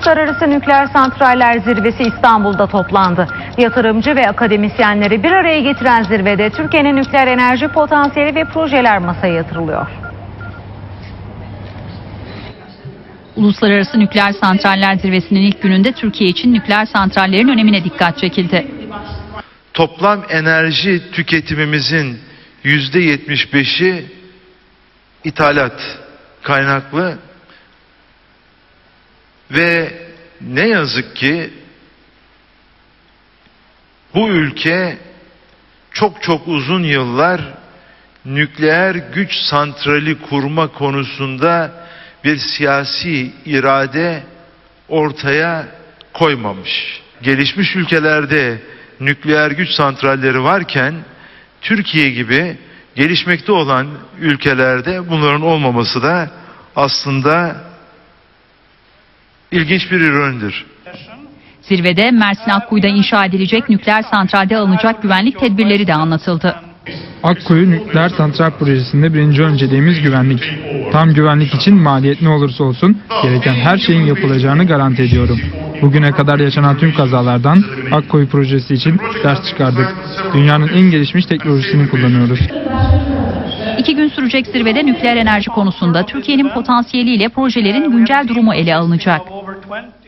Uluslararası Nükleer Santraller Zirvesi İstanbul'da toplandı. Yatırımcı ve akademisyenleri bir araya getiren zirvede Türkiye'nin nükleer enerji potansiyeli ve projeler masaya yatırılıyor. Uluslararası Nükleer Santraller Zirvesi'nin ilk gününde Türkiye için nükleer santrallerin önemine dikkat çekildi. toplam enerji tüketimimizin yüzde yetmiş beşi ithalat kaynaklı ve ne yazık ki bu ülke çok çok uzun yıllar nükleer güç santrali kurma konusunda bir siyasi irade ortaya koymamış. Gelişmiş ülkelerde nükleer güç santralleri varken Türkiye gibi gelişmekte olan ülkelerde bunların olmaması da aslında ilginç bir ironidir. Zirvede Mersin Akkuyu'da inşa edilecek nükleer santralde alınacak güvenlik tedbirleri de anlatıldı. Akkuyu Nükleer Santral Projesi'nde birinci önceliğimiz güvenlik. Tam güvenlik için maliyet ne olursa olsun gereken her şeyin yapılacağını garanti ediyorum. Bugüne kadar yaşanan tüm kazalardan Akkuyu projesi için ders çıkardık. Dünyanın en gelişmiş teknolojisini kullanıyoruz. İki gün sürecek zirvede nükleer enerji konusunda Türkiye'nin potansiyeliyle projelerin güncel durumu ele alınacak. one?